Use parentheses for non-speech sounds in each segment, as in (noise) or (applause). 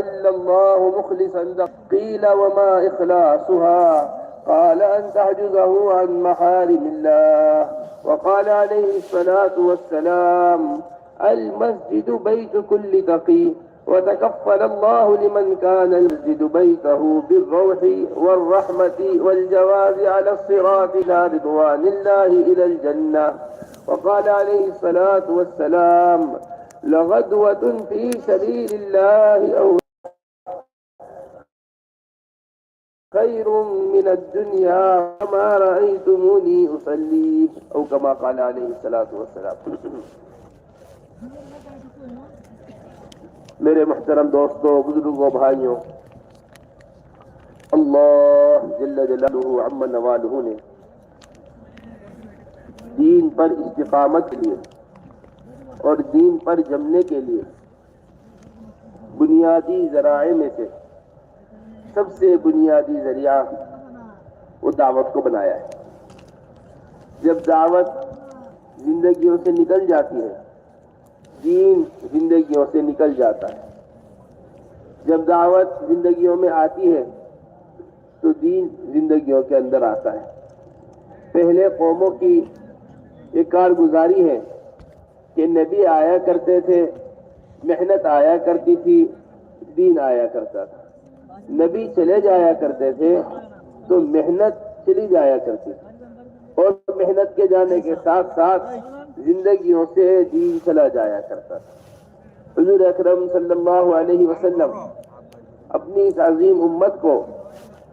إلا الله مخلصا قيل وما إخلاصها. قال أن تعجزه عن محارم الله. وقال عليه الصلاة والسلام المسجد بيت كل تقي. وتكفل الله لمن كان المسجد بيته بالروح والرحمة والجواز على الصراط إلى رضوان الله إلى الجنة. وقال عليه الصلاة والسلام لغدوة في سبيل الله أو خير من الدنيا ما رأيتموني أصلي أو كما قال عليه الصلاة والسلام. میرے محترم دوستو بزرگو بھائیو اللہ جل جلالہ عم نوالہ نے دین پر استقامت لیے اور دین پر جمنے کے لیے بنیادی ذرائع میں سے سب سے بنیادی ذریعہ وہ دعوت کو بنایا ہے۔ جب دعوت زندگیوں سے نکل جاتی ہے، دین زندگیوں سے نکل جاتا ہے۔ جب دعوت زندگیوں میں آتی ہے، تو دین زندگیوں کے اندر آتا ہے۔ پہلے قوموں کی ایک کارگزاری ہے۔ کہ نبی آیا کرتے تھے، محنت آیا کرتی تھی، دین آیا کرتا تھا۔ نبی چلے جایا کرتے تھے تو محنت چلی جایا کرتی تھی۔ اور محنت کے جانے کے ساتھ ساتھ زندگیوں سے دین چلا جایا کرتا تھا۔ حضور اکرم صلی اللہ علیہ وسلم اپنی اس عظیم امت کو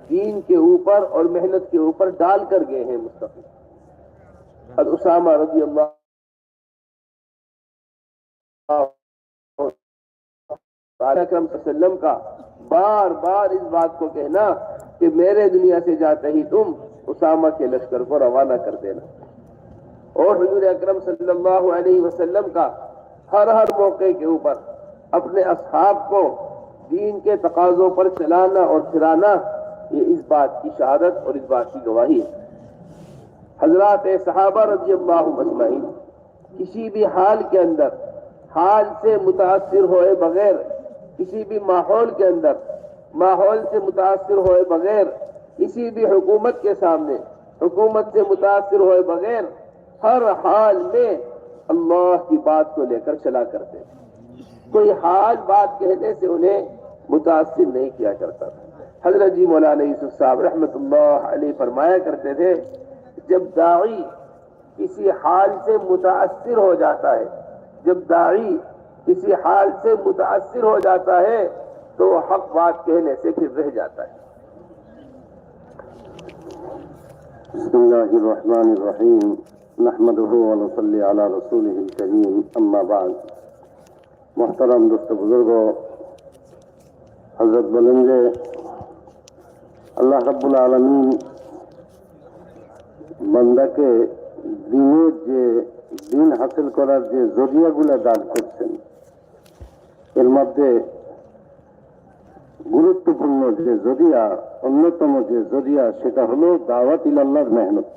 دین کے اوپر اور محنت کے اوپر ڈال کر گئے ہیں مستقبل اور اسامہ رضی اللہ اکرم وسلم کا بار بار اس بات کو کہنا کہ میرے دنیا سے جاتے ہی تم اسامہ کے لشکر کو روانہ کر دینا۔ اور حضور اکرم صلی اللہ علیہ وسلم کا ہر ہر موقع کے اوپر اپنے اصحاب کو دین کے تقاضوں پر چلانا اور پھرانا، یہ اس بات کی شہادت اور اس بات کی گواہی ہے۔ حضرات صحابہ رضی اللہ مجمعین کسی بھی حال کے اندر حال سے متاثر ہوئے بغیر کسی بھی ماحول کے اندر، ماحول سے متاثر ہوئے بغیر کسی بھی حکومت کے سامنے، حکومت سے متاثر ہوئے بغیر ہر حال میں اللہ کی بات کو لے کر چلا کرتے کوئی حال بات کہنے سے انہیں متاثر نہیں کیا کرتا۔ تھا حضرت جی مولانا یوسف صاحب رحمۃ اللہ علیہ فرمایا کرتے تھے، جب داعی کسی حال سے متاثر ہو جاتا ہے جب داعی کسی حال سے متاثر ہو جاتا ہے تو وہ حق بات کہنے سے پھر رہ جاتا ہے۔ بسم اللہ الرحمن الرحیم۔ نحمده و نصلي على رسوله الكریم اما بعد۔ محترم دوست بزرگو، حضرت بلنجے اللہ رب العالمین، بندہ کے دینے جے দিন হাসিল করার যে জরিয়াগুলো দান করছেন, এর মধ্যে গুরুত্বপূর্ণ যে জরিয়া, অন্যতম যে জরিয়া, সেটা হলো দাওয়াত ইলাল্লাহর মেহনত।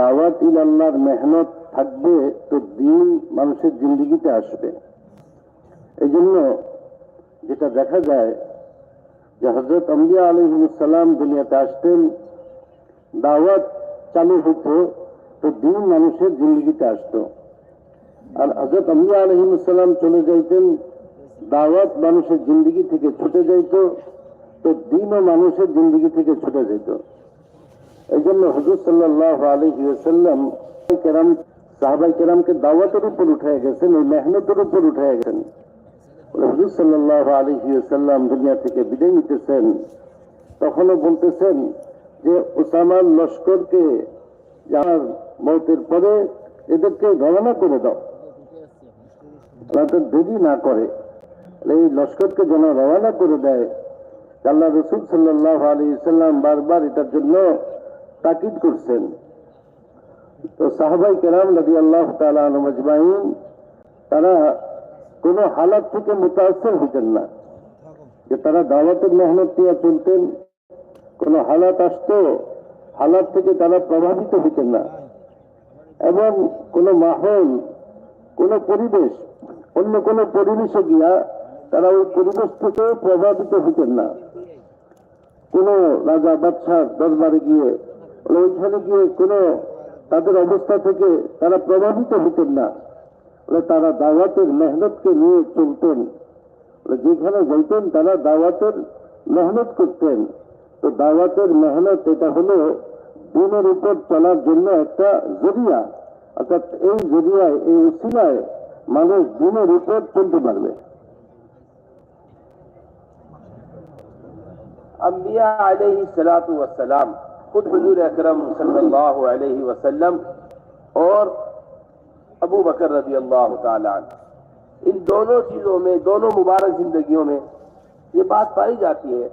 দাওয়াত ইলাল্লাহর মেহনত থাকবে তো দিন মানুষের জিন্দিগিতে আসবে। এই জন্য যেটা দেখা যায় যে হজরত আম্বিয়া আলহিমসাল্লাম দুনিয়াতে আসতেন, দাওয়াত চালু হতো তো দিন মানুষের জিন্দগিতে আসতো। আর হজরত আম্বিয়া আলহিমসাল্লাম চলে যাইতেন, দাওয়াত মানুষের জিন্দগি থেকে ছুটে যাইত, তো দিনও মানুষের জিন্দগি থেকে ছুটে যেত এই জন্য হজরত সাল্লাহ আলহিসাল্লাম কেরাম, সাহাবাই কেরামকে দাওয়াতের উপর উঠে গেছেন, ওই মেহনতের উপর উঠে গেছেন। হজুর সাল্লাহ আলহিসাল্লাম দুনিয়া থেকে বিদায় নিতেছেন। তখনও বলতেছেন যে, ওসামার লস্করকে যার মতের পরে এদেরকে গণনা করে দাও। দেরি না করে। এই লস্করকে যেন রওনা করে দেয়। আল্লাহ রসুল সাল্লাহ আলী সাল্লাম বারবার এটার জন্য তাকিদ করছেন। তো সাহাবাই কেরাম নদী আল্লাহ তালা মজমাইন তারা কোনো হালাত থেকে মুতাসর হতেন না। যে তারা দাওয়াতের মেহনত নিয়ে চলতেন, কোন হালাত আসতো, হালাত থেকে তারা প্রভাবিত হতেন না। এবং কোন মাহল, কোন পরিবেশ, অন্য কোনো পরিবেশে গিয়া তারা ওই পরিবেশ থেকে প্রভাবিত হতেন না। কোনো রাজা বাদশাহ দরবারে গিয়ে ওইখানে গিয়ে কোনো তাদের অবস্থা থেকে তারা প্রভাবিত হতেন না। বলে তারা দাওয়াতের মেহনতকে নিয়ে চলতেন। বলে যেখানে যাইতেন তারা দাওয়াতের মেহনত করতেন। তো দাওয়াতের মেহনত, এটা হলো ওনার উপর চলার জন্য একটা জরিয়া অর্থাৎ এই জরিয়ায় এই উসিলায় মানুষ দিনের উপর চলতে পারবে انبیاء علیہ السلاۃ وسلام خود حضور اکرم صلی اللہ علیہ وسلم اور ابو بکر رضی اللہ تعالی عنہ۔ ان دونوں چیزوں میں، دونوں مبارک زندگیوں میں یہ بات پائی جاتی ہے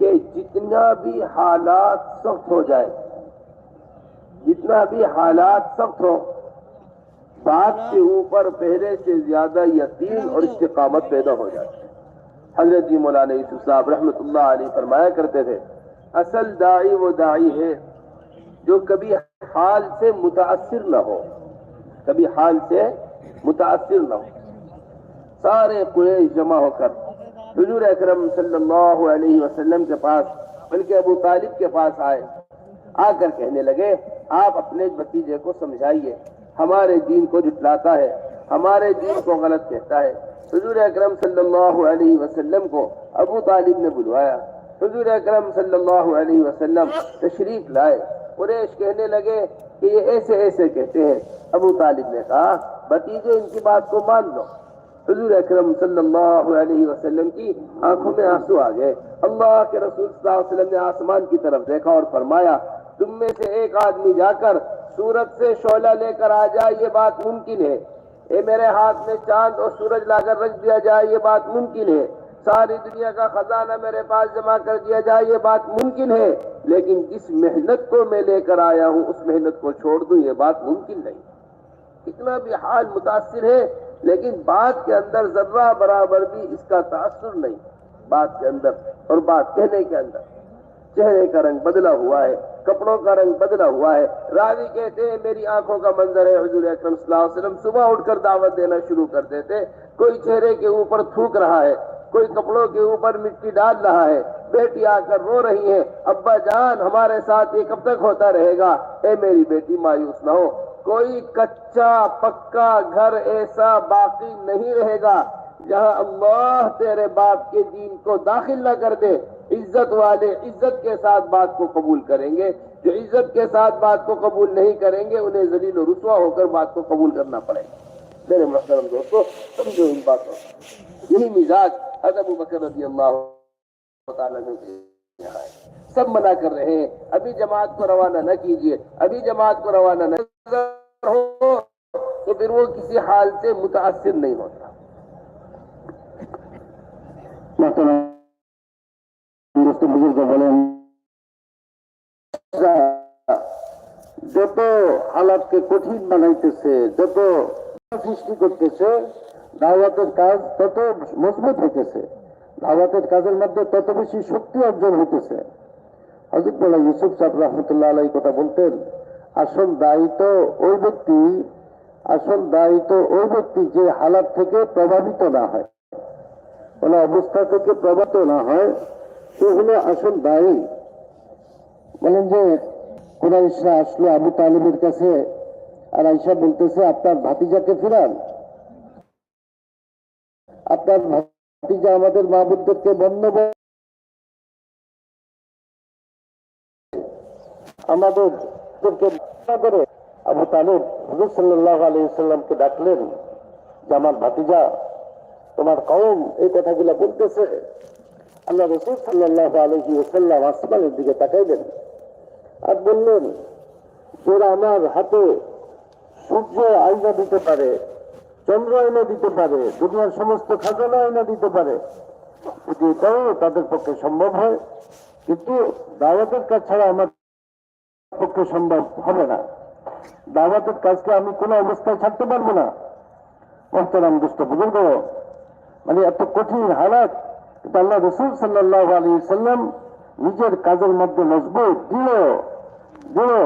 کہ جتنا بھی حالات سخت ہو جائے، جتنا بھی حالات سخت ہو بات کے اوپر، پہلے سے زیادہ یقین اور استقامت پیدا ہو جاتی حضرت جی مولانا یوسف صاحب رحمۃ اللہ علیہ فرمایا کرتے تھے، اصل دائی وہ دائی ہے جو کبھی حال سے متاثر نہ ہو۔ کبھی حال سے متاثر نہ ہو۔ سارے قریش جمع ہو کر حضور اکرم صلی اللہ علیہ وسلم کے پاس، بلکہ ابو طالب کے پاس آئے۔ آ کر کہنے لگے، آپ اپنے بتیجے کو سمجھائیے۔ ہمارے دین کو جٹلاتا ہے، ہمارے دین کو غلط کہتا ہے۔ حضور اکرم صلی اللہ علیہ وسلم کو ابو طالب نے بلوایا۔ حضور اکرم صلی اللہ علیہ وسلم تشریف لائے۔ قریش کہنے لگے کہ یہ ایسے ایسے کہتے ہیں۔ ابو طالب نے کہا، بتیجے ان کی بات کو مان لو۔ حضور اکرم صلی اللہ علیہ وسلم کی آنکھوں میں آنسو آ گئے۔ اللہ کے رسول صلی اللہ علیہ وسلم نے آسمان کی طرف دیکھا اور فرمایا، تم میں سے ایک آدمی جا کر سورج سے شعلہ لے کر آ جائے، یہ بات ممکن ہے۔ اے میرے ہاتھ میں چاند اور سورج لا کر رکھ دیا جائے، یہ بات ممکن ہے۔ ساری دنیا کا خزانہ میرے پاس جمع کر دیا جائے، یہ بات ممکن ہے۔ لیکن جس محنت کو میں لے کر آیا ہوں، اس محنت کو چھوڑ دوں یہ بات ممکن نہیں۔ کتنا بھی حال متاثر ہے لیکن بات کے اندر ذرہ برابر بھی اس کا تاثر نہیں، بات کے اندر اور بات کہنے کے اندر۔ چہرے کا رنگ بدلا ہوا ہے، کپڑوں کا رنگ بدلا ہوا ہے۔ راوی کہتے ہیں، میری آنکھوں کا منظر ہے، حضور اکرم صلی اللہ علیہ وسلم صبح اٹھ کر دعوت دینا شروع کر دیتے۔ کوئی چہرے کے اوپر تھوک رہا ہے، کوئی کپڑوں کے اوپر مٹی ڈال رہا ہے۔ بیٹی آ کر رو رہی ہے ابا جان ہمارے ساتھ یہ کب تک ہوتا رہے گا۔ اے میری بیٹی، مایوس نہ ہو۔ کوئی کچا پکا گھر ایسا باقی نہیں رہے گا جہاں اللہ تیرے باپ کے دین کو داخل نہ کر دے۔ عزت والے عزت کے ساتھ بات کو قبول کریں گے۔ جو عزت کے ساتھ بات کو قبول نہیں کریں گے، انہیں ذلیل و رسوا ہو کر بات کو قبول کرنا پڑے گا۔ میرے محترم دوستو، سمجھو ان باتوں یہی مزاج حضرت بکر رضی اللہ تعالیٰ نے सब मना कर रहे हैं अभी जमात को रवाना न कीजिए अभी जमात को रवाना न हो तो फिर वो किसी हाल से मुतासिर नहीं होता মোহতারাম দোস্ত বুজুর্গ বলেন যত হালাতকে কঠিন বানাইতেছে যত সৃষ্টি করতেছে দাওয়াতের কাজ তত মজবুত হইতেছে দাওয়াতের কাজের মধ্যে তত বেশি শক্তি অর্জন হইতেছে মোল্লা ইউসুফ সাহেব রহমতুল্লাহ আলাই কথা বলতেন, আসল দায়িত্ব ওই ব্যক্তি, আসল দায়িত্ব ওই ব্যক্তি যে হালাত থেকে প্রভাবিত না হয়। কোন অবস্থা থেকে প্রভাবিত না হয়, সে হলো আসল দায়ী। বলেন যে কোরআশরা আসলো আবু তালিবের কাছে আর আইসা বলতেছে, আপনার ভাতিজাকে ফিরান। আপনার ভাতিজা আমাদের মাহবুদদেরকে বন্ধ আমাদের করে আবু তালিব হুজুর সাল্লাহ আলী সাল্লামকে ডাকলেন, যে আমার ভাতিজা, তোমার কম এই কথাগুলো বলতেছে। আল্লাহ রসুল সাল্লাহ আলহি ওসাল্লাম আসমানের দিকে তাকাইলেন আর বললেন, তোরা আমার হাতে সূর্য আইনা দিতে পারে, চন্দ্র আইনা দিতে পারে, দুনিয়ার সমস্ত খাজানা আইনা দিতে পারে। যদি এটাও তাদের পক্ষে সম্ভব হয়, কিন্তু দাওয়াতের কাজ ছাড়া আমার পক্ষে সম্ভব হবে না। দাওয়াতের কাজকে আমি কোনো অবস্থায় ছাড়তে পারব না। মোহতারাম দুষ্ট বুজুর্গ মানে এত কঠিন হালাত আল্লাহ রসুল সাল্লাহ আলী সাল্লাম নিজের কাজের মধ্যে মজবুত দৃঢ় দৃঢ়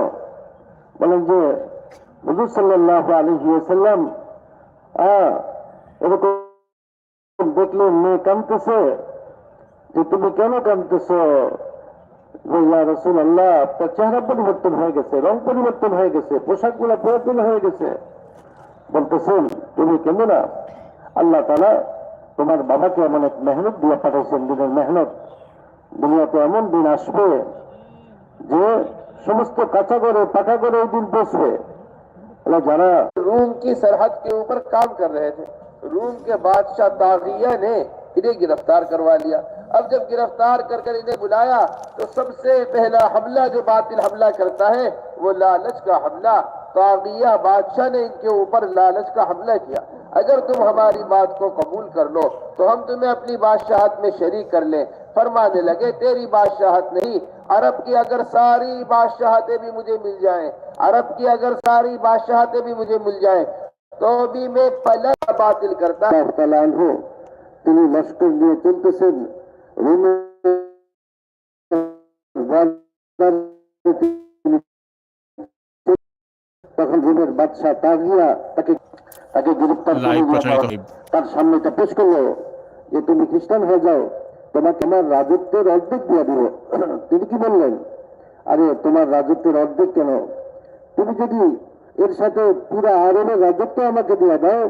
বলেন যে, হুজুর সাল্লাহ আলী সাল্লাম এরকম দেখলে মেয়ে কাঁদতেছে, যে তুমি কেন কাঁদতেছ? বললা রসুল আল্লাহ আপনার চেহারা পরিবর্তন হয়ে গেছে রং পরিবর্তন হয়ে গেছে পোশাক গুলা পুরাতন হয়ে গেছে বলতেছেন তুমি কেন না আল্লাহ তালা তোমার বাবাকে এমন এক মেহনত দিয়ে পাঠাইছেন দিনের মেহনত দুনিয়াতে এমন দিন আসবে যে সমস্ত কাঁচা করে পাকা করে ওই দিন বসবে বলে যারা रूम की सरहद के ऊपर काम कर रहे थे रूम के बादशाह तागिया ने انہیں گرفتار کروا لیا۔ اب جب گرفتار کر کر انہیں بلایا تو سب سے پہلا حملہ جو باطل حملہ کرتا ہے وہ لالچ کا حملہ۔ طاغیہ بادشاہ نے ان کے اوپر لالچ کا حملہ کیا۔ اگر تم ہماری بات کو قبول کر لو تو ہم تمہیں اپنی بادشاہت میں شریک کر لیں۔ فرمانے لگے، تیری بادشاہت نہیں، عرب کی اگر ساری بادشاہتیں بھی مجھے مل جائیں، عرب کی اگر ساری بادشاہتیں بھی مجھے مل جائیں تو بھی میں پلک باطل کرتا ہوں۔ তিনি লস্কর নিয়ে চলতেছেন। তখন রুমের বাদশাহ তাগিয়া তাকে তাকে করে যাওয়া- তার সামনে এটা পেশ করল যে তুমি খ্রিস্টান হয়ে যাও তোমাকে আমার রাজত্বের অর্ধেক দিয়ে দিব। (clears throat) তিনি কি বললেন? আরে তোমার রাজত্বের অর্ধেক কেন? তুমি যদি এর সাথে পুরো আরবের রাজত্ব আমাকে দিয়ে দাও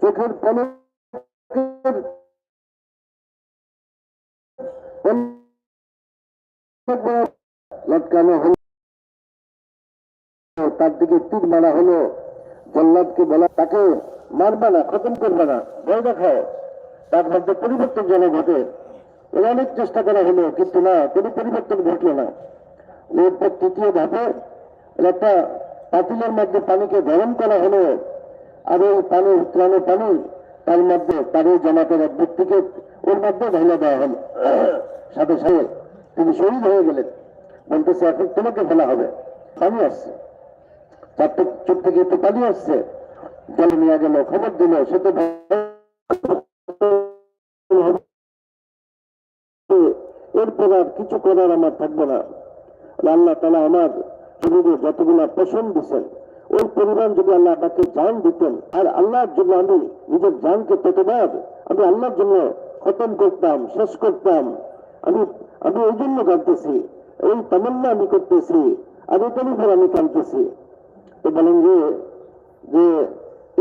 চোখের পলকের পলক লটকানো হলো। তার দিকে তীর মারা হলো। জল্লাদকে বলা, তাকে মারবা না, খতম করবে না, ভয় দেখাও। তার মধ্যে পরিবর্তন যেন ঘটে। এর অনেক চেষ্টা করা হলো, কিন্তু না, কোনো পরিবর্তন ঘটলো না। এরপর তৃতীয় ধাপে একটা পাতিলের মধ্যে পানিকে গরম করা হলো। আর ওই পানি উত্তরানো পানি, তার মধ্যে ওই জামাতের এক ব্যক্তিকে ওর মধ্যে ঢেলে দেওয়া হলো। সাথে সাথে তিনি শহীদ হয়ে গেলেন। বলতেছে, এখন তোমাকে ফেলা হবে। পানি আসছে। চারটে চোখ থেকে একটু পানি আসছে। জলে নিয়ে গেল, খবর দিল, সে তো এরপর আর কিছু করার আমার থাকবে না। আল্লাহ তালা আমার শরীরে যতগুলা পোষণ দিচ্ছেন ওই পরিমাণ যদি আল্লাহ তাকে জান দিতেন, আর আল্লাহর জন্য আমি নিজের জানকে ততবার আমি আল্লাহর জন্য খতম করতাম, শেষ করতাম। আমি আমি ওই জন্য কাঁদতেছি, এই তামান্না আমি করতেছি, আর এটার উপর আমি কাঁদতেছি। তো বলেন যে যে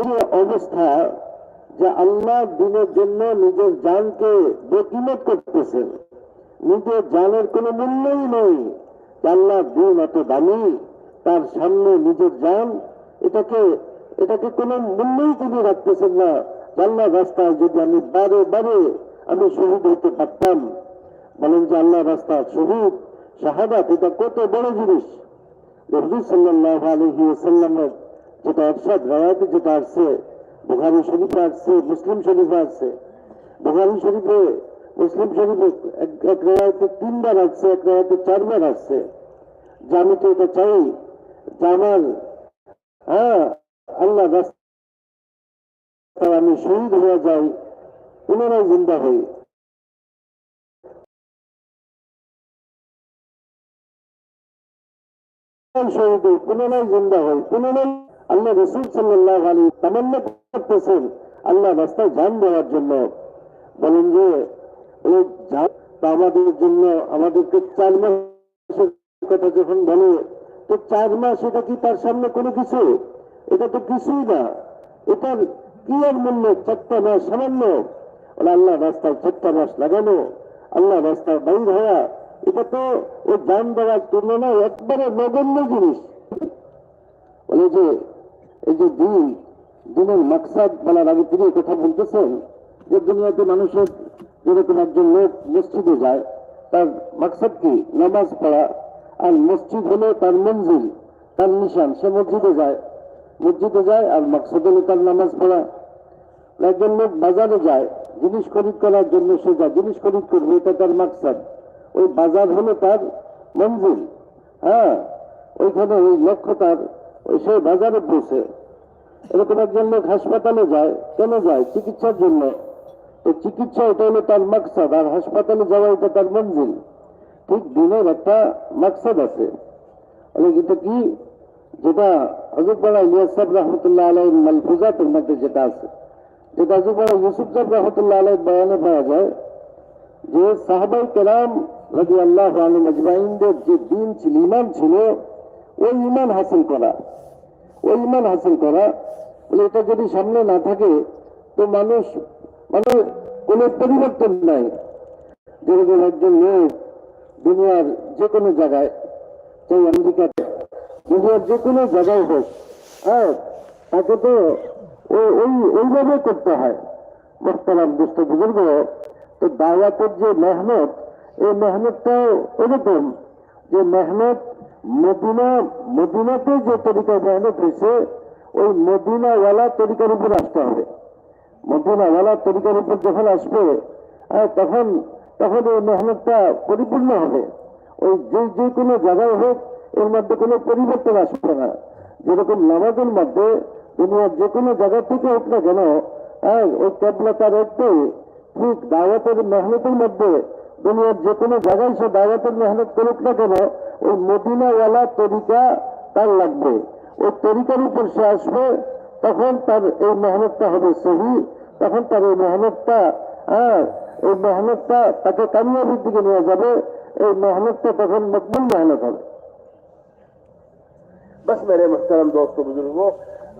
এই অবস্থা যে আল্লাহ দিনের জন্য নিজের জানকে বেকিমত করতেছেন, নিজের জানের কোনো মূল্যই নেই। আল্লাহ দিন এত দামি, তার সামনে নিজের জান, এটাকে এটাকে কোনো মূল্যই তিনি রাখতেছেন না। আল্লাহ রাস্তায় যদি আমি বারে বারে আমি শহীদ হতে পারতাম। বলেন যে আল্লাহ রাস্তা শহীদ শাহাদাত এটা কত বড় জিনিস। সাল্লাহ আলহি সাল্লামের যেটা রায়াতে যেটা আসছে, বুখারি শরীফে আসছে, মুসলিম শরীফে আসছে। শরীফে, মুসলিম শরীফে এক রায়াতে তিনবার আসছে, এক রায়াতে চারবার আসছে। যে আমি তো এটা চাই, যে আমার হ্যাঁ আল্লাহ রাস্তায় আমি শহীদ হয়ে যাই। পুনরায় জিন্দা হই। শহীদ পুনরায় জিন্দা হই। পুনরায় আল্লাহ রসুল সাল্লাহ আলী করতেছেন আল্লাহ রাস্তায় জান দেওয়ার জন্য। বলেন যে আমাদের জন্য, আমাদেরকে চার মাসের কথা যখন বলে, তো চার মাস এটা কি তার সামনে কোনো কিছু? এটা তো কিছুই না। এটার কি আর মূল্য? চারটা মাস সামান্য। আল্লাহ রাস্তায় চারটা মাস লাগানো আল্লাহ রাস্তায় বাইর হওয়া এটা তো ওই যান দেওয়ার তুলনায় একবারে নগণ্য জিনিস বলে যে এই যে দিন দিনের মাকসাদ বলার আগে তিনি কথা বলতেছেন যে দুনিয়াতে মানুষের যেরকম একজন লোক মসজিদে যায় তার মাকসাদ কি নামাজ পড়া আর মসজিদ হলো তার মঞ্জিল তার নিশান সে মসজিদে যায় মসজিদে যায় আর মাকসাদ হলো তার নামাজ পড়া একজন লোক বাজারে যায় জিনিস খরিদ করার জন্য সে যায় জিনিস খরিদ করবে, এটা তার মাকসাদ। ওই বাজার হলো তার মঞ্জিল। হ্যাঁ ওইখানে ওই লক্ষ্য তার ওই সে বাজারে বসে। এরকম একজন লোক হাসপাতালে যায়। কেন যায়? চিকিৎসার জন্য। তো চিকিৎসা, এটা হলো তার মাকসাদ। আর হাসপাতালে যাওয়া, এটা তার মঞ্জিল। ঠিক দিনের একটা মাকসাদ আছে। এটা কি? যেটা হজরত সাহেব রহমতুল্লাহ আলাই মালফুজাতের মধ্যে যেটা আছে। যেটা যুবরা ইউসুফ সাহেব রহমতুল্লাহ আলাই বয়ানে পাওয়া যায় যে সাহাবাই কেরাম রাজি আল্লাহ আলী মজমাইনদের যে দিন ছিল ইমান ছিল, ওই ইমান হাসিল করা, ওই ইমান হাসিল করা, বলে এটা যদি সামনে না থাকে তো মানুষ মানে কোনো পরিবর্তন নাই। যেরকম একজন লোক দুনিয়ার যে কোনো জায়গায়, চাই আমেরিকাতে দুনিয়ার যে কোনো জায়গায় হোক হ্যাঁ তাকে তো ওই ওইভাবে করতে হয়। মোস্তারাম দুষ্ট বুজুর্গ তো দাওয়াতের যে মেহনত এই মেহনতটাও এরকম যে মেহনত মদিনা মদিনাতে যে তরিকায় মেহনত হয়েছে ওই মদিনাওয়ালা তরিকার উপর আসতে হবে। মদিনাওয়ালা তরিকার উপর যখন আসবে হ্যাঁ, তখন তখন এই মেহনতটা পরিপূর্ণ হবে। ওই যে যে কোনো জায়গায় হোক এর মধ্যে কোনো পরিবর্তন আসবে না। যেরকম নামাজের মধ্যে দুনিয়ার যে কোনো জায়গা থেকে হোক না কেন হ্যাঁ ওই ক্যাবলা তার একটাই ঠিক দাওয়াতের মেহনতের মধ্যে দুনিয়ার যে কোনো জায়গায় সে দাওয়াতের মেহনত করুক না কেন ওই মদিনাওয়ালা তরিকা তার লাগবে ওই তরিকার উপর সে আসবে তখন তার এই মেহনতটা হবে সহি তখন তার এই মেহনতটা হ্যাঁ এই মেহনতটা তাকে কামিয়াবির দিকে নিয়ে যাবে এই মেহনতটা তখন মকবুল মেহনত হবে बस मेरे मुहतरम दोस्तों बुजुर्गों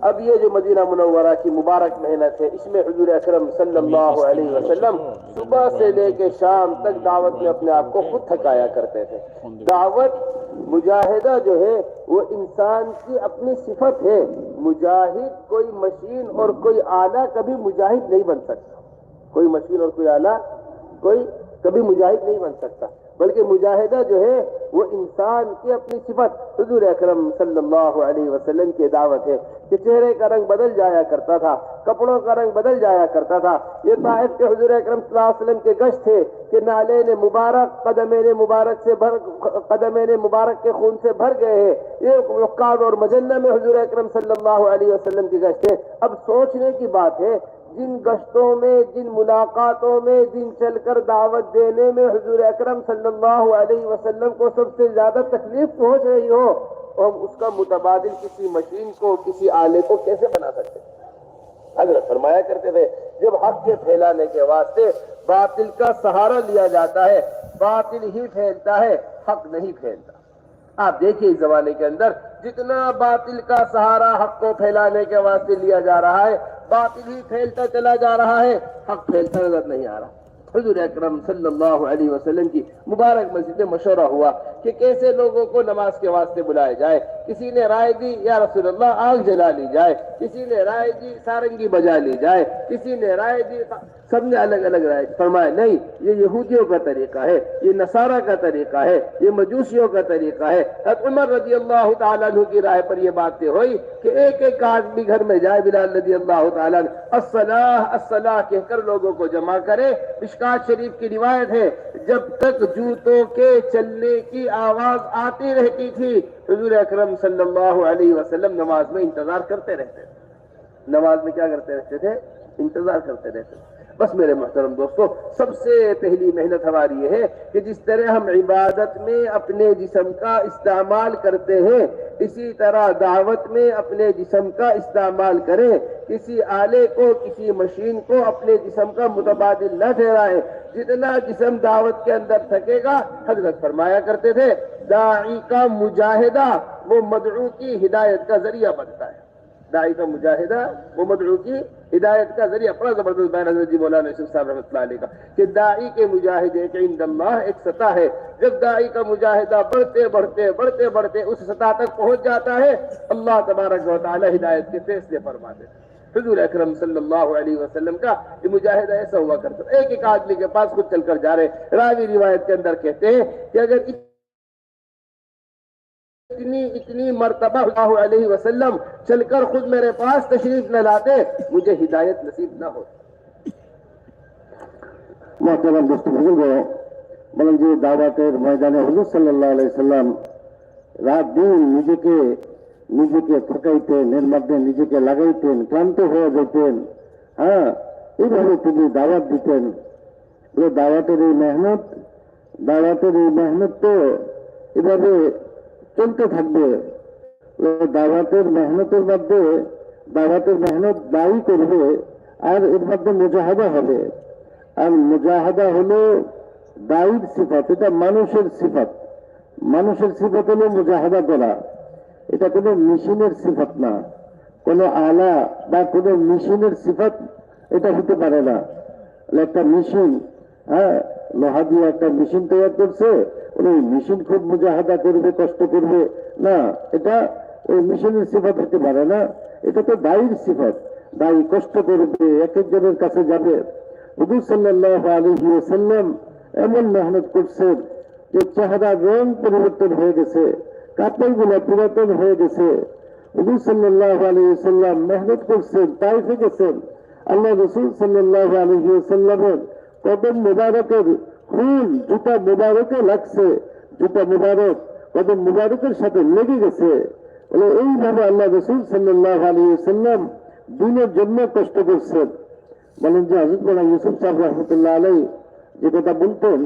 اب یہ جو مدینہ منورہ کی مبارک محنت ہے اس میں حضور اکرم صلی اللہ علیہ وسلم صبح سے لے کے شام تک دعوت میں اپنے آپ کو خود تھکایا کرتے تھے۔ دعوت مجاہدہ جو ہے وہ انسان کی اپنی صفت ہے۔ مجاہد کوئی مشین اور کوئی آلہ کبھی مجاہد نہیں بن سکتا۔ کوئی مشین اور کوئی آلہ کوئی کبھی مجاہد نہیں بن سکتا۔ بلکہ مجاہدہ جو ہے وہ انسان کی اپنی صفت حضور اکرم صلی اللہ علیہ وسلم کی دعوت ہے کہ چہرے کا رنگ بدل جایا کرتا تھا، کپڑوں کا رنگ بدل جایا کرتا تھا۔ یہ طائف کے حضور اکرم صلی اللہ علیہ وسلم کے گشت تھے کہ نالے نے مبارک قدمین مبارک سے بھر، قدمین مبارک کے خون سے بھر گئے ہیں۔ یہ رقاد اور مجنہ میں حضور اکرم صلی اللہ علیہ وسلم کی گشت ہے۔ اب سوچنے کی بات ہے جن گشتوں میں، جن ملاقاتوں میں، جن چل کر دعوت دینے میں حضور اکرم صلی اللہ علیہ وسلم کو سب سے زیادہ تکلیف پہنچ رہی ہو، ہم اس کا متبادل کسی مشین کو، کسی آلے کو کیسے بنا سکتے حضرت فرمایا کرتے تھے، جب حق کے پھیلانے کے واسطے باطل کا سہارا لیا جاتا ہے، باطل ہی پھیلتا ہے، حق نہیں پھیلتا۔ آپ دیکھیے اس زمانے کے اندر جتنا باطل کا سہارا حق کو پھیلانے کے واسطے لیا جا رہا ہے، باطل ہی پھیلتا چلا جا رہا ہے، حق پھیلتا نظر نہیں آ رہا۔ حضور اکرم صلی اللہ علیہ وسلم کی مبارک مسجد میں مشورہ ہوا کہ کیسے لوگوں کو نماز کے واسطے بلائے جائے۔ کسی نے رائے دی، یا رسول اللہ، آگ جلا لی جائے۔ کسی نے رائے دی، سارنگی بجا لی جائے۔ کسی نے رائے دی سب نے الگ الگ رائے فرمایا، نہیں، یہ یہودیوں کا طریقہ ہے، یہ نصارہ کا طریقہ ہے، یہ مجوسیوں کا طریقہ ہے۔ حضرت عمر رضی اللہ تعالیٰ عنہ کی رائے پر یہ باتیں ہوئی کہ ایک ایک آدمی گھر میں جائے، بلال رضی اللہ تعالیٰ عنہ السلاح السلاح کہہ کر لوگوں کو جمع کرے۔ مشکات شریف کی روایت ہے، جب تک جوتوں کے چلنے کی آواز آتی رہتی تھی، حضور اکرم صلی اللہ علیہ وسلم نماز میں انتظار کرتے رہتے۔ تھے نماز میں کیا کرتے رہتے تھے؟ انتظار کرتے رہتے۔ تھے بس میرے محترم دوستو، سب سے پہلی محنت ہماری یہ ہے کہ جس طرح ہم عبادت میں اپنے جسم کا استعمال کرتے ہیں، اسی طرح دعوت میں اپنے جسم کا استعمال کریں، کسی آلے کو، کسی مشین کو اپنے جسم کا متبادل نہ ٹھہرائے جتنا جسم دعوت کے اندر تھکے گا، حضرت فرمایا کرتے تھے، داعی کا مجاہدہ وہ مدعو کی ہدایت کا ذریعہ بنتا ہے۔ داعی کا مجاہدہ وہ مدعو کی ہدایت کا ذریعہ، بڑا زبردست بیان حضرت جی مولانا یوسف صاحب رحمۃ اللہ علیہ کا، کہ دائی کے مجاہد ایک عند اللہ ایک سطح ہے۔ جب دائی کا مجاہدہ بڑھتے بڑھتے بڑھتے بڑھتے اس سطح تک پہنچ جاتا ہے، اللہ تبارک و تعالی ہدایت کے فیصلے فرما دیتا حضور اکرم صلی اللہ علیہ وسلم کا یہ مجاہدہ ایسا ہوا کرتا ایک ایک آدمی کے پاس خود چل کر جا رہے راوی روایت کے اندر کہتے ہیں کہ اگر इतनी इतनी मरतबा सल्लल्लाहु अलैहि वसल्लम चलकर खुद मेरे पास तशरीफ न लाते मुझे हिदायत नसीब न हो মহতারাম দোস্ত বুজুর্গ বলেন যে দাওয়াতের ময়দানে হুজুর সাল্লাহ সাল্লাম রাত দিন নিজেকে নিজেকে ঠকাইতেন এর মধ্যে নিজেকে লাগাইতেন ক্লান্ত হয়ে যেতেন হ্যাঁ এইভাবে তিনি দাওয়াত দিতেন বলে দাওয়াতের এই মেহনত দাওয়াতের এই মেহনত তো এভাবে চলতে থাকবে। দাওয়াতের মেহনতের মধ্যে, দাওয়াতের মেহনত দায়ী করবে, আর এর মধ্যে মুজাহাদা হবে। আর মুজাহাদা হলো দায়ীর সিফাত, এটা মানুষের সিফাত। মানুষের সিফাত হলো মুজাহাদা করা। এটা কোনো মেশিনের সিফাত না। কোনো আলা বা কোনো মেশিনের সিফাত এটা হতে পারে না। একটা মেশিন হ্যাঁ লোহা দিয়ে একটা মেশিন তৈরি করছে ওই মেশিন খুব মুজাহাদা করবে, কষ্ট করবে, না, এটা ওই মেশিনের সিফাত হতে পারে না। এটা তো দায়ীর সিফাত। দায়ী কষ্ট করবে, এক একজনের কাছে যাবে। হুজুর সাল্লাহ আলহি সাল্লাম এমন মেহনত করছেন যে চেহারার রং পরিবর্তন হয়ে গেছে কাপড়গুলো পুরাতন হয়ে গেছে। হুজুর সাল্লাহ আলী সাল্লাম মেহনত করছেন তাই গেছেন। আল্লাহ রসুল সাল্লাহ আলহি সাল্লামের কদম মুবারকের ফুল জুতা মুবারকে লাগছে, জুতা মুবারক, কদম মুবারকের সাথে লেগে গেছে। বলে, এইভাবে আল্লাহ রসুল সাল্লাহ আলী সাল্লাম দিনের জন্য কষ্ট করছেন। বলেন যে হজরত মোলা ইউসুফ সাহেব রহমতুল্লাহ আলাই যে কথা বলতেন,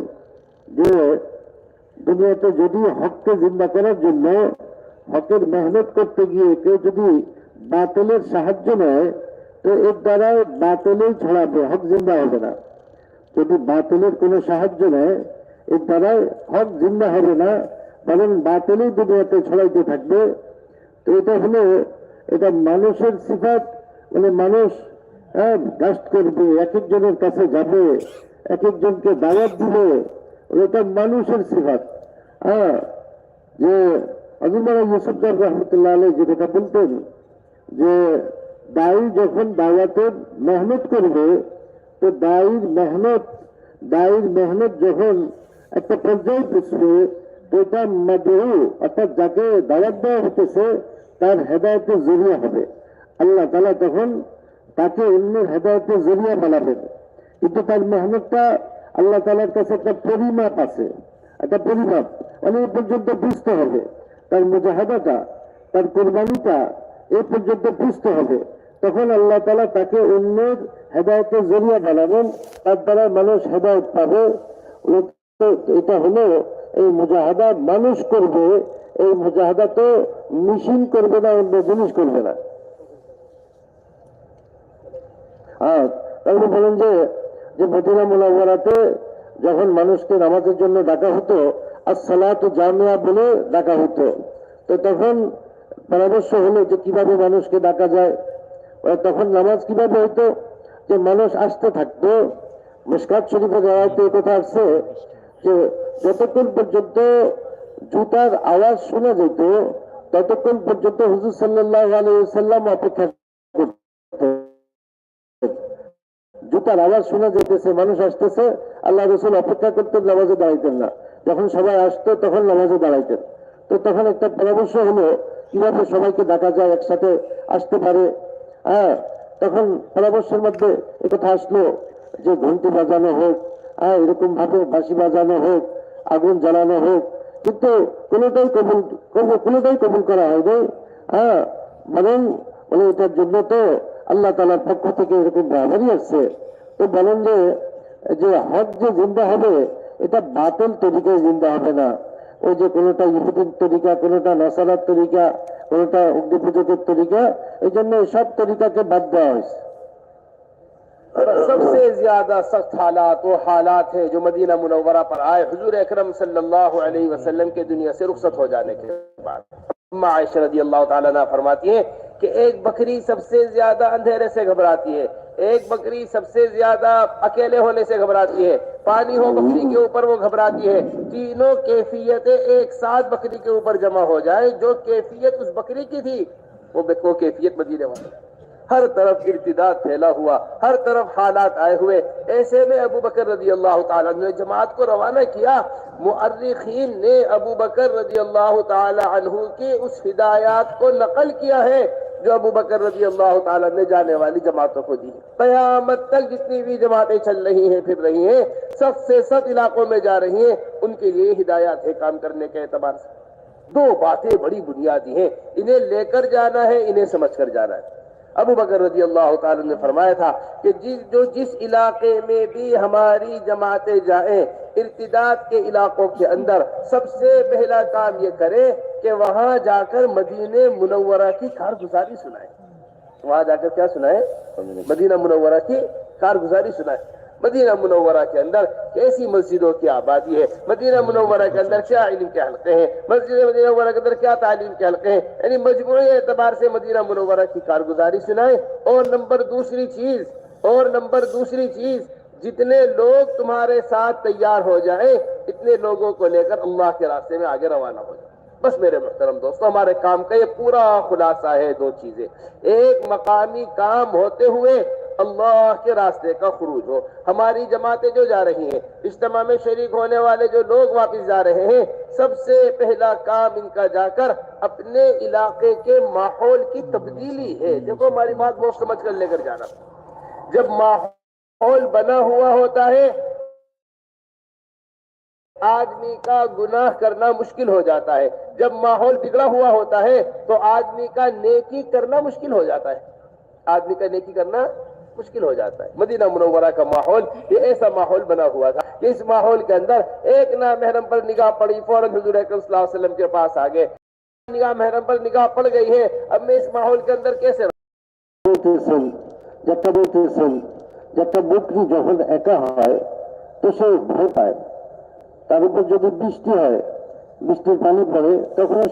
যে দুনিয়াতে যদি হককে জিন্দা করার জন্য, হকের মেহনত করতে গিয়ে কেউ যদি বাতিলের সাহায্য নেয়, তো এর দ্বারা বাতিলেই ছড়াবে, হক জিন্দা হবে না। যদি বাতিলের কোনো সাহায্য নেয়, এর দ্বারা হক জিন্দা হবে না, বরং বাতিলেই দুনিয়াতে ছড়াইতে থাকবে। তো এটা হলো, এটা মানুষের সিফাত মানে মানুষ হ্যাঁ গাস্ট করবে এক একজনের কাছে যাবে এক একজনকে দাওয়াত দিবে এটা মানুষের সিফাত। হ্যাঁ যে আজুমারা ইউসুফদার রহমতুল্লাহ আলী যে কথা বলতেন, যে দায়ী যখন দাওয়াতের মেহনত করবে তো দায়ীর মেহনত দায়ীর মেহনত যখন একটা পর্যায়ে পুষবে তো এটা মাদেহু অর্থাৎ যাকে দাওয়াত দেওয়া হতেছে তার হেদায়তের জরিয়া হবে। আল্লাহ তালা তখন তাকে অন্যের হেদায়তের জরিয়া বানাবেন। কিন্তু তার মেহনতটা আল্লাহ তালার কাছে একটা পরিমাপ আছে, একটা পরিমাপ। মানে এই পর্যন্ত বুঝতে হবে, তার মুজাহাদাটা, তার কোরবানিটা এই পর্যন্ত বুঝতে হবে। তখন আল্লাহ তালা তাকে অন্যের হেদায়তের জরিয়া বানাবেন তার দ্বারা মানুষ হেদায়ত পাবে। এটা হলো, এই মুজাহাদা মানুষ করবে, এই মুজাহাদা তো মেশিন করবে না, অন্য জিনিস করবে না। তাহলে বলেন যে মদিনা মুলাওয়ারাতে যখন মানুষকে নামাজের জন্য ডাকা হতো আর সালাত জামিয়া বলে ডাকা হতো। তো তখন পরামর্শ হলো যে কীভাবে মানুষকে ডাকা যায়। তখন নামাজ কীভাবে হইতো? যে মানুষ আসতে থাকতো, মুস্কাত শরীফে যাওয়াতে কথা আসছে যে যতক্ষণ পর্যন্ত জুতার আওয়াজ শোনা যেত, ততক্ষণ পর্যন্ত হুজুর সাল্লাহ আলাইসাল্লাম অপেক্ষা জুতার আওয়াজ শোনা যেতেছে, মানুষ আসতেছে, আল্লাহ রসুল অপেক্ষা করতেন, নামাজে দাঁড়াইতেন না। যখন সবাই আসতো, তখন নামাজে দাঁড়াইতেন। তো তখন একটা পরামর্শ হলো, কীভাবে সবাইকে ডাকা যায়, একসাথে আসতে পারে? হ্যাঁ তখন পরামর্শের মধ্যে একথা আসলো যে ঘন্টি বাজানো হোক হ্যাঁ এরকম ভাবে বাঁশি বাজানো হোক, আগুন জ্বালানো হোক, কিন্তু কোনোটাই কবুল কোনোটাই কবুল করা হয়নি। হ্যাঁ বরং বলে এটার জন্য তো আল্লাহ তালার পক্ষ থেকে এরকম ব্যবহারই আসছে তো বলেন যে যে হক যে জিন্দা হবে, এটা বাতিল তরিকায় জিন্দা হবে না। ওই যে কোনোটা ইহুদির তরিকা, কোনোটা নাসারার তরিকা তরিকা এই জন্য সব তরিকাকে বাদ দেওয়া হয়েছে। سب سے زیادہ سخت حالات وہ حالات ہیں جو مدینہ منورہ پر آئے، حضور اکرم صلی اللہ علیہ وسلم کے دنیا سے رخصت ہو جانے کے بعد۔ عائشہ رضی اللہ تعالیٰ فرماتی ہے کہ ایک بکری سب سے زیادہ اندھیرے سے گھبراتی ہے۔ ایک بکری سب سے زیادہ اکیلے ہونے سے گھبراتی ہے۔ پانی ہو بکری کے اوپر وہ گھبراتی ہے۔ تینوں کیفیتیں ایک ساتھ بکری کے اوپر جمع ہو جائیں۔ جو کیفیت اس بکری کی تھی، وہ کیفیت مدینے والا ہر طرف ارتداد پھیلا ہوا، ہر طرف حالات آئے ہوئے۔ ایسے میں ابو بکر رضی اللہ تعالیٰ نے جماعت کو روانہ کیا۔ مؤرخین نے ابو بکر رضی اللہ تعالی عنہ کی اس ہدایات کو نقل کیا ہے، جو ابو بکر رضی اللہ تعالیٰ نے جانے والی جماعتوں کو دی قیامت تک جتنی بھی جماعتیں چل رہی ہیں، پھر رہی ہیں، سب سے سب علاقوں میں جا رہی ہیں، ان کے لیے ہدایات ہے کام کرنے کے اعتبار سے۔ دو باتیں بڑی بنیادی ہیں، انہیں لے کر جانا ہے، انہیں سمجھ کر جانا ہے۔ ابو بکر رضی اللہ تعالی نے فرمایا تھا کہ جس جو جس علاقے میں بھی ہماری جماعتیں جائیں، ارتداد کے علاقوں کے اندر سب سے پہلا کام یہ کرے کہ وہاں جا کر مدینہ منورہ کی کارگزاری سنائے۔ وہاں جا کر کیا سنائے؟ مدینہ منورہ کی کارگزاری سنائے۔ مدینہ منورہ کے اندر کیسی مسجدوں کی آبادی ہے؟ مدینہ منورہ کے اندر کیا علم کے حلقے ہیں؟ مسجد مدینہ منورہ کے اندر کیا تعلیم کے حلقے ہیں؟ یعنی مجموعی اعتبار سے مدینہ منورہ کی کارگزاری سنائیں۔ اور نمبر دوسری چیز، اور نمبر دوسری چیز، جتنے لوگ تمہارے ساتھ تیار ہو جائیں، اتنے لوگوں کو لے کر اللہ کے راستے میں آگے روانہ ہو جائیں۔ بس میرے محترم دوستو، ہمارے کام کا یہ پورا خلاصہ ہے دو چیزیں۔ ایک مقامی کام ہوتے ہوئے اللہ کے راستے کا خروج ہو۔ ہماری جماعتیں جو جا رہی ہیں، اجتماع میں شریک ہونے والے جو لوگ واپس جا رہے ہیں، سب سے پہلا کام ان کا جا کر اپنے علاقے کے ماحول کی تبدیلی ہے۔ دیکھو، ہماری بات بہت سمجھ کر لے کر جانا۔ جب ماحول بنا ہوا ہوتا ہے، آدمی کا گناہ کرنا مشکل ہو جاتا ہے۔ جب ماحول بگڑا ہوا ہوتا ہے، تو آدمی کا نیکی کرنا مشکل ہو جاتا ہے۔ آدمی کا نیکی کرنا مشکل ہو جاتا ہے۔ مدینہ منورہ کا ماحول، یہ ایسا ماحول بنا ہوا تھا کہ اس ماحول کے اندر ایک نہ محرم پر نگاہ پڑی، فوراً حضور اکرم صلی اللہ علیہ وسلم کے پاس آگے نگاہ محرم پر نگاہ پڑ گئی ہے، اب میں اس ماحول کے اندر کیسے رہا سن جب سن جب تب بکری যখন একা হয় তো সে ভয় পায় তার উপর যদি বৃষ্টি ہے বৃষ্টির پانی پڑے تو সে